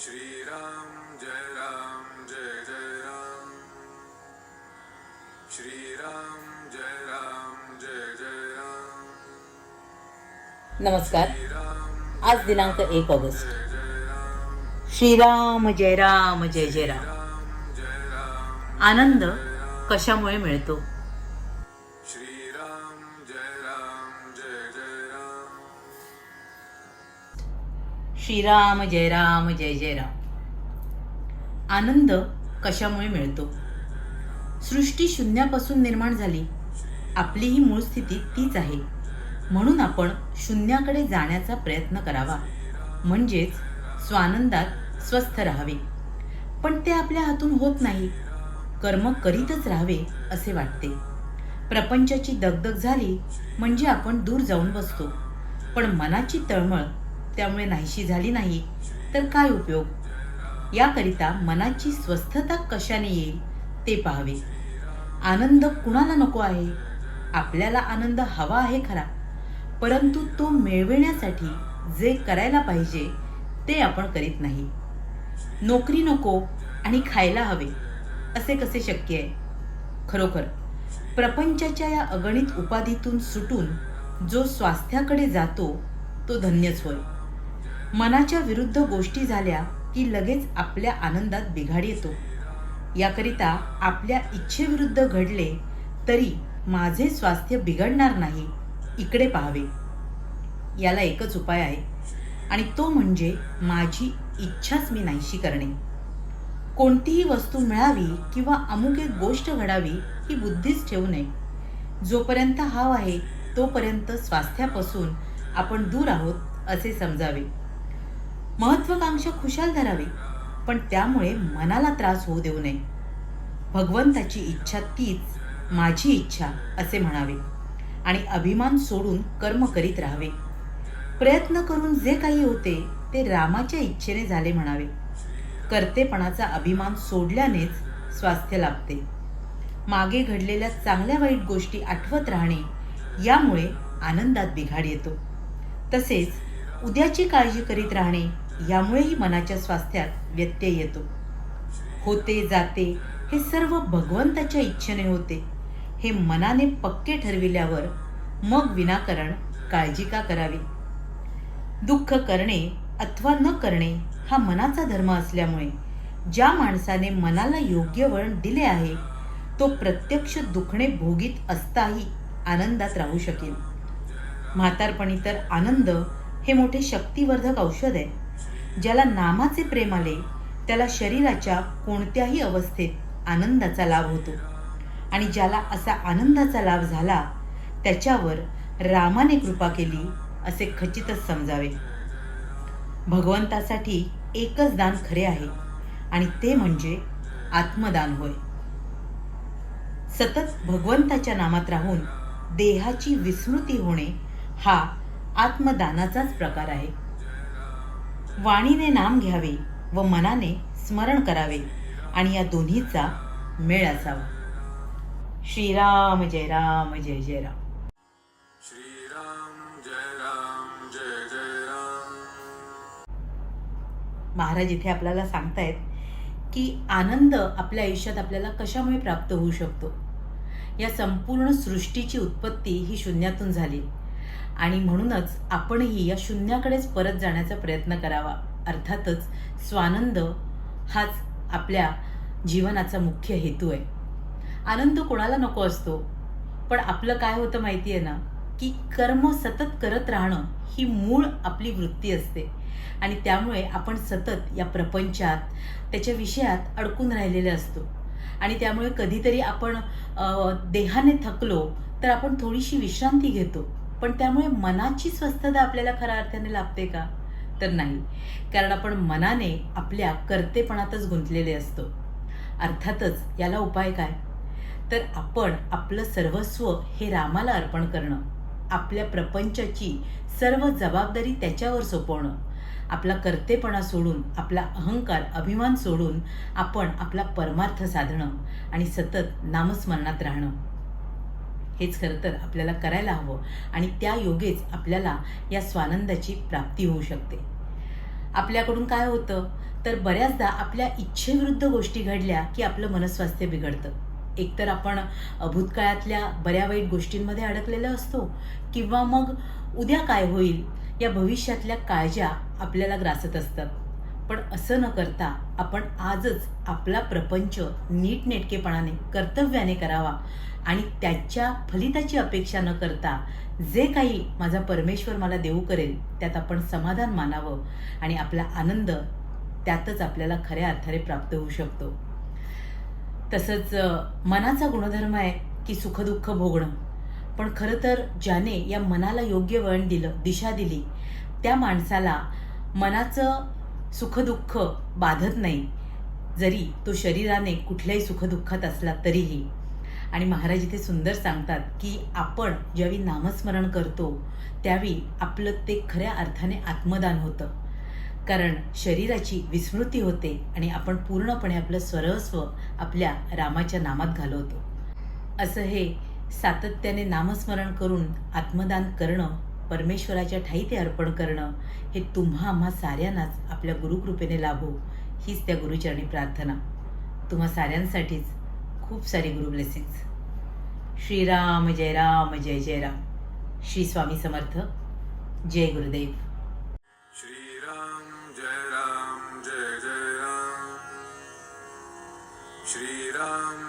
श्रीराम जय राम जय जय राम। श्रीराम जय राम जय जय राम। नमस्कार। आज दिनांक एक ऑगस्ट। श्रीराम जय राम जय जय राम। राम जय राम। आनंद कशामुळे मिळतो? श्रीराम जय राम जय जय राम. आनंद कशामुळे मिळतो? सृष्टी शून्यापासून निर्माण झाली. आपली ही मूळ स्थिती तीच आहे. म्हणून आपण शून्याकडे जाण्याचा प्रयत्न करावा. म्हणजेच स्वानंदात स्वस्थ राहावे. पण ते आपल्या हातून होत नाही. कर्म करीतच राहावे असे वाटते. प्रपंचाची दगदग झाली म्हणजे आपण दूर जाऊन बसतो. पण मनाची तळमळ त्यामुळे नाहीशी झाली नाही. तर काय उपयोग? याकरिता मनाची स्वस्थता कशाने येईल ते पाहावे. आनंद कुणाला नको आहे? आपल्याला आनंद हवा आहे खरा. परंतु तो मिळविण्यासाठी जे करायला पाहिजे ते आपण करीत नाही. नोकरी नको आणि खायला हवे असे कसे शक्य आहे? खरोखर प्रपंचाच्या या अगणित उपाधीतून सुटून जो स्वास्थ्याकडे जातो तो धन्यच होय. मनाच्या विरुद्ध गोष्टी झाल्या की लगेच आपल्या आनंदात बिघाड येतो. याकरिता आपल्या इच्छेविरुद्ध घडले तरी माझे स्वास्थ्य बिघडणार नाही. इकडे पाहावे. याला एकच उपाय आहे आणि तो म्हणजे माझी इच्छाच मी नाहीशी करणे. कोणतीही वस्तू मिळावी किंवा अमुक एक गोष्ट घडावी ही बुद्धीच ठेवू नये. जोपर्यंत हाव आहे तोपर्यंत स्वास्थ्यापासून आपण दूर आहोत असे समजावे. महत्वाकांक्षा खुशाल धरावी. पण त्यामुळे मनाला त्रास होऊ देऊ नये. भगवंताची इच्छा तीच माझी इच्छा असे म्हणावे आणि अभिमान सोडून कर्म करीत राहावे. प्रयत्न करून जे काही होते ते रामाच्या इच्छेने झाले म्हणावे. कर्तेपणाचा अभिमान सोडल्यानेच स्वास्थ्य लाभते. मागे घडलेल्या चांगल्या वाईट गोष्टी आठवत राहणे यामुळे आनंदात बिघाड येतो. तसेच उद्याची काळजी करीत राहणे यामुळेही मनाच्या स्वास्थ्यात व्यत्यय येतो. होते जाते हे सर्व भगवंताच्या इच्छेने होते. हे मनाने पक्के ठरविल्यावर मग विनाकारण काळजी का करावी? दुःख करणे अथवा न करणे हा मनाचा धर्म असल्यामुळे ज्या माणसाने मनाला योग्य वळण दिले आहे तो प्रत्यक्ष दुखणे भोगीत असताही आनंदात राहू शकेल. म्हातारपणी तर आनंद हे मोठे शक्तिवर्धक औषध आहे. ज्याला नामाचे प्रेम आले त्याला शरीराच्या कोणत्याही अवस्थेत आनंदाचा लाभ होतो. आणि ज्याला असा आनंदाचा लाभ झाला त्याच्यावर रामाने कृपा केली असे खचितच समजावे. भगवंतासाठी एकच दान खरे आहे आणि ते म्हणजे आत्मदान होय. सतत भगवंताच्या नामात राहून देहाची विस्मृती होणे हा आत्मदानाचाच प्रकार आहे. वाणीने नाम घ्यावे व मनाने स्मरण करावे आणि या दोन्हीचा मेळ असावा. श्रीराम जय राम जय जय राम. श्रीराम जय राम जय जय राम. महाराज इथे आपल्याला सांगतायत की आनंद आपल्या आयुष्यात आपल्याला कशामुळे प्राप्त होऊ शकतो? या संपूर्ण सृष्टीची उत्पत्ती ही शून्यातून झाली. आणि म्हणूनच आपणही या शून्याकडेच परत जाण्याचा प्रयत्न करावा. अर्थातच स्वानंद हाच आपल्या जीवनाचा मुख्य हेतू आहे. आनंद कोणाला नको असतो? पण आपलं काय होतं माहिती आहे ना? की कर्म सतत करत राहणं ही मूळ आपली वृत्ती असते. आणि त्यामुळे आपण सतत या प्रपंचात त्याच्या विषयात अडकून राहिलेले असतो. आणि त्यामुळे कधीतरी आपण देहाने थकलो तर आपण थोडीशी विश्रांती घेतो. पण त्यामुळे मनाची स्वस्थता आपल्याला खऱ्या अर्थाने लाभते का? तर नाही. कारण आपण मनाने आपल्या कर्तेपणातच गुंतलेले असतो. अर्थातच याला उपाय काय? तर आपण आपलं सर्वस्व हे रामाला अर्पण करणं. आपल्या प्रपंचाची सर्व जबाबदारी त्याच्यावर सोपवणं. आपला कर्तेपणा सोडून आपला अहंकार अभिमान सोडून आपण आपला परमार्थ साधणं आणि सतत नामस्मरणात राहणं. हेच खरं तर आपल्याला करायला हवं आणि त्या योगेच आपल्याला या स्वानंदाची प्राप्ती होऊ शकते. आपल्याकडून काय होतं? तर बऱ्याचदा आपल्या इच्छेविरुद्ध गोष्टी घडल्या की आपलं मनस्वास्थ्य बिघडतं. एकतर आपण भूतकाळातल्या बऱ्या वाईट गोष्टींमध्ये अडकलेलो असतो किंवा मग उद्या काय होईल या भविष्यातल्या काळज्या आपल्याला ग्रासत असतात. पण असं न करता आपण आजच आपला प्रपंच नीटनेटकेपणाने कर्तव्याने करावा. आणि त्याच्या फलिताची अपेक्षा न करता जे काही माझा परमेश्वर मला देऊ करेल त्यात आपण समाधान मानावं आणि आपला आनंद त्यातच आपल्याला खऱ्या अर्थाने प्राप्त होऊ शकतो. तसंच मनाचा गुणधर्म आहे की सुखदुःख भोगणं. पण खरं तर ज्याने या मनाला योग्य वळण दिलं दिशा दिली त्या माणसाला मनाचं सुखदुःख बाधत नाही. जरी तो शरीराने कुठल्याही सुखदुःखात असला तरीही. आणि महाराज इथे सुंदर सांगतात की आपण ज्यावेळी नामस्मरण करतो त्यावेळी आपलं ते खऱ्या अर्थाने आत्मदान होतं. कारण शरीराची विस्मृती होते आणि आपण पूर्णपणे आपलं सर्वस्व आपल्या रामाच्या नामात घालवतो. असं हे सातत्याने नामस्मरण करून आत्मदान करणं परमेश्वराच्या ठाई ते अर्पण करणं हे तुम्हा आम्हा साऱ्यांनाच आपल्या गुरुकृपेने लाभो हीच त्या गुरुचरणी प्रार्थना. तुम्हा साऱ्यांसाठीच खूप सारी गुरु ब्लेसिंग्स श्रीराम जय राम जय जय राम. श्री स्वामी समर्थ. जय गुरुदेव. श्रीराम जय राम जय जय राम. श्रीराम